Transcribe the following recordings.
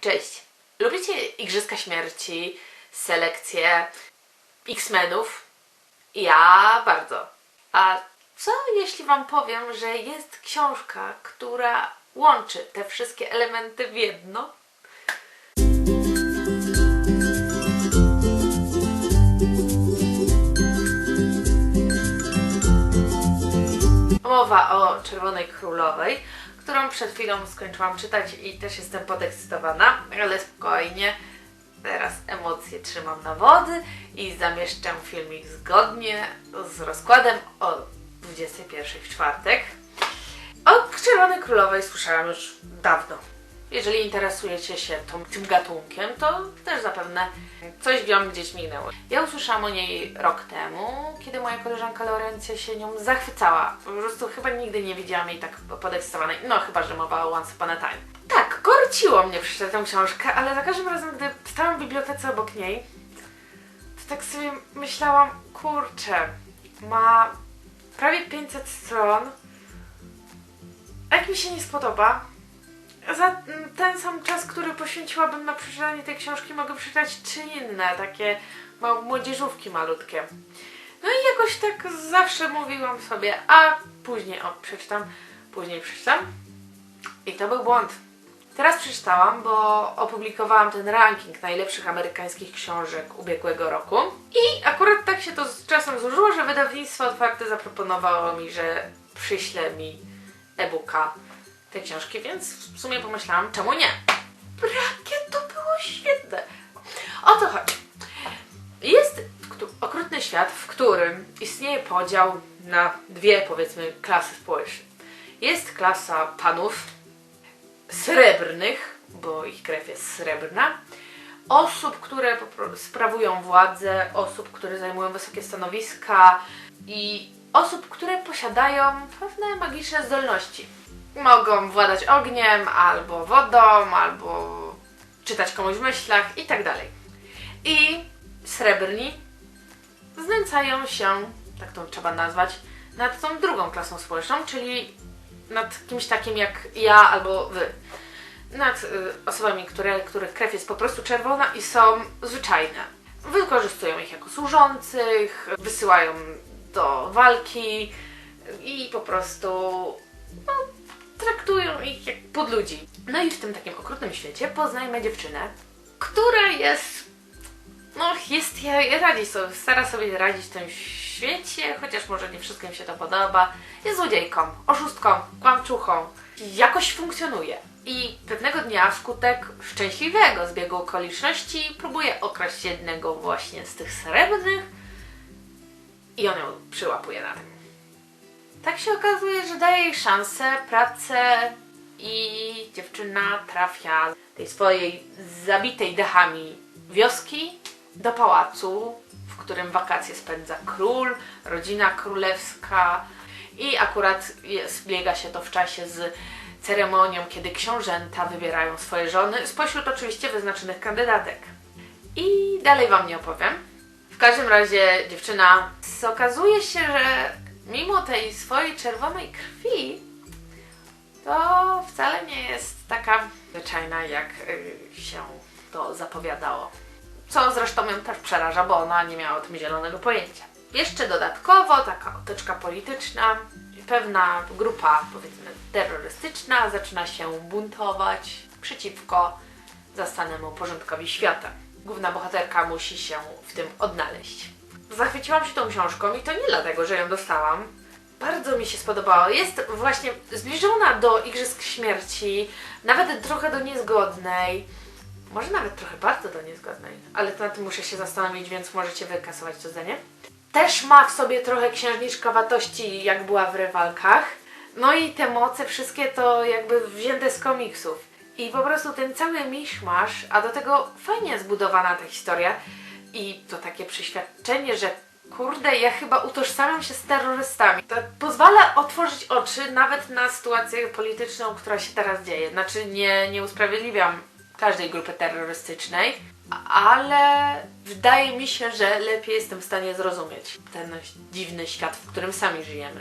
Cześć! Lubicie Igrzyska Śmierci, selekcję X-Menów? Ja bardzo. A co jeśli Wam powiem, że jest książka, która łączy te wszystkie elementy w jedno? Mowa o Czerwonej Królowej, którą przed chwilą skończyłam czytać i też jestem podekscytowana, ale spokojnie. Teraz emocje trzymam na wody i zamieszczę filmik zgodnie z rozkładem o 21 w czwartek. O Czerwonej Królowej słyszałam już dawno. Jeżeli interesujecie się tą, tym gatunkiem, to też zapewne coś wiem gdzieś minęło. Ja usłyszałam o niej rok temu, kiedy moja koleżanka Laurencja się nią zachwycała. Po prostu chyba nigdy nie widziałam jej tak podekscytowanej. No chyba, że mowa o Once Upon a Time. Tak, korciło mnie przeczytać tę książkę, ale za każdym razem, gdy stałam w bibliotece obok niej, to tak sobie myślałam, kurczę, ma prawie 500 stron, a jak mi się nie spodoba, za ten sam czas, który poświęciłabym na przeczytanie tej książki, mogę przeczytać trzy inne, takie młodzieżówki malutkie. No i jakoś tak zawsze mówiłam sobie, a później o, przeczytam, później przeczytam. I to był błąd. Teraz przeczytałam, bo opublikowałam ten ranking najlepszych amerykańskich książek ubiegłego roku. I akurat tak się to z czasem złożyło, że wydawnictwo otwarte zaproponowało mi, że przyśle mi e-booka tej książki, więc w sumie pomyślałam, czemu nie? Jakie to było świetne! O co chodzi? Jest okrutny świat, w którym istnieje podział na dwie, powiedzmy, klasy społeczne. Jest klasa panów srebrnych, bo ich krew jest srebrna, osób, które sprawują władzę, osób, które zajmują wysokie stanowiska i osób, które posiadają pewne magiczne zdolności. Mogą władać ogniem, albo wodą, albo czytać komuś w myślach i tak dalej. I srebrni znęcają się, tak to trzeba nazwać, nad tą drugą klasą społeczną, czyli nad kimś takim jak ja albo wy. Nad y, osobami, które, których krew jest po prostu czerwona i są zwyczajne. Wykorzystują ich jako służących, wysyłają do walki i po prostu ich jak podludzi. No i w tym takim okrutnym świecie poznajmy dziewczynę, która jest no jest, radzi sobie, stara sobie radzić w tym świecie, chociaż może nie wszystkim się to podoba. Jest złodziejką, oszustką, kłamczuchą. Jakoś funkcjonuje. I pewnego dnia wskutek szczęśliwego zbiegu okoliczności próbuje okraść jednego właśnie z tych srebrnych i on ją przyłapuje na tym. Tak się okazuje, że daje jej szansę, pracę i dziewczyna trafia z tej swojej zabitej dechami wioski do pałacu, w którym wakacje spędza król, rodzina królewska i akurat jest, biega się to w czasie z ceremonią, kiedy książęta wybierają swoje żony, spośród oczywiście wyznaczonych kandydatek. I dalej Wam nie opowiem. W każdym razie dziewczyna okazuje się, że mimo tej swojej czerwonej krwi, to wcale nie jest taka zwyczajna, jak y, się to zapowiadało. Co zresztą ją też przeraża, bo ona nie miała o tym zielonego pojęcia. Jeszcze dodatkowo taka otyczka polityczna, pewna grupa, powiedzmy, terrorystyczna zaczyna się buntować przeciwko zastanemu porządkowi świata. Główna bohaterka musi się w tym odnaleźć. Zachwyciłam się tą książką i to nie dlatego, że ją dostałam. Bardzo mi się spodobała. Jest właśnie zbliżona do Igrzysk Śmierci, nawet trochę do Niezgodnej. Może nawet trochę bardzo do niezgodnej, ale to na tym muszę się zastanowić, więc możecie wykasować to zdanie. Też ma w sobie trochę księżniczkowatości, jak była w rywalkach. No i te moce wszystkie to jakby wzięte z komiksów. I po prostu ten cały miszmasz, a do tego fajnie zbudowana ta historia i to takie przeświadczenie, że kurde, ja chyba utożsamiam się z terrorystami. To pozwala otworzyć oczy nawet na sytuację polityczną, która się teraz dzieje. Znaczy nie, nie usprawiedliwiam każdej grupy terrorystycznej, ale wydaje mi się, że lepiej jestem w stanie zrozumieć ten dziwny świat, w którym sami żyjemy.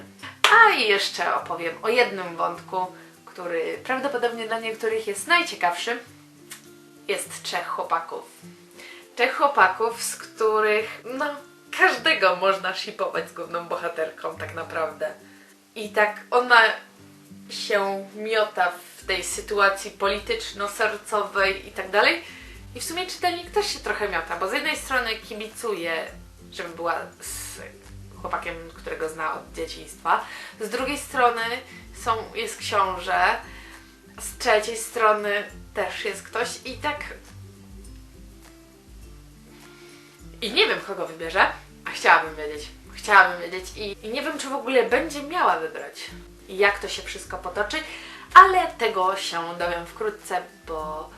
A i jeszcze opowiem o jednym wątku, który prawdopodobnie dla niektórych jest najciekawszy. jest trzech chłopaków. Trzech chłopaków, z których, no, każdego można shipować z główną bohaterką, tak naprawdę. I tak ona się miota w tej sytuacji polityczno-sercowej i tak dalej. I w sumie czytelnik też się trochę miota, bo z jednej strony kibicuje, żeby była z chłopakiem, którego zna od dzieciństwa, z drugiej strony są, jest książę, z trzeciej strony też jest ktoś i tak... I nie wiem, kogo wybierze, a chciałabym wiedzieć. Chciałabym wiedzieć i, i nie wiem, czy w ogóle będzie miała wybrać. Jak to się wszystko potoczy, ale tego się dowiem wkrótce, bo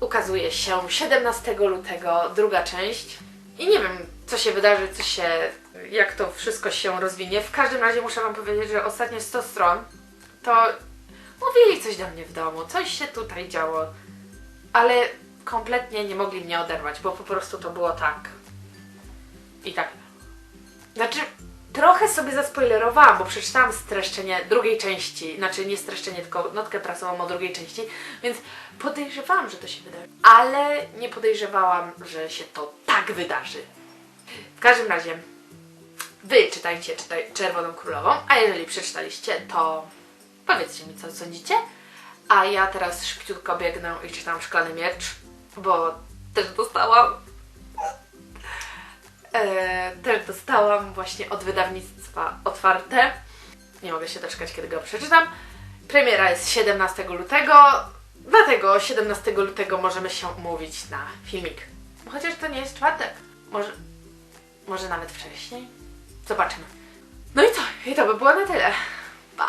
ukazuje się 17 lutego druga część. I nie wiem, co się wydarzy, co się, jak to wszystko się rozwinie. W każdym razie muszę Wam powiedzieć, że ostatnie 100 stron to mówili coś do mnie w domu, coś się tutaj działo, ale kompletnie nie mogli mnie oderwać, bo po prostu to było tak. I tak. Znaczy, trochę sobie zaspoilerowałam, bo przeczytałam streszczenie drugiej części, znaczy nie streszczenie, tylko notkę prasową o drugiej części, więc podejrzewałam, że to się wydarzy. Ale nie podejrzewałam, że się to tak wydarzy. W każdym razie, wy czytajcie czytaj Czerwoną Królową, a jeżeli przeczytaliście, to powiedzcie mi, co sądzicie. A ja teraz szybciutko biegnę i czytam Szklany Miecz, bo też dostałam e, też dostałam właśnie od wydawnictwa otwarte. Nie mogę się doczekać, kiedy go przeczytam. Premiera jest 17 lutego, dlatego 17 lutego możemy się umówić na filmik. Chociaż to nie jest czwartek. Może, może nawet wcześniej? Zobaczymy. No i co? I to by było na tyle. Pa!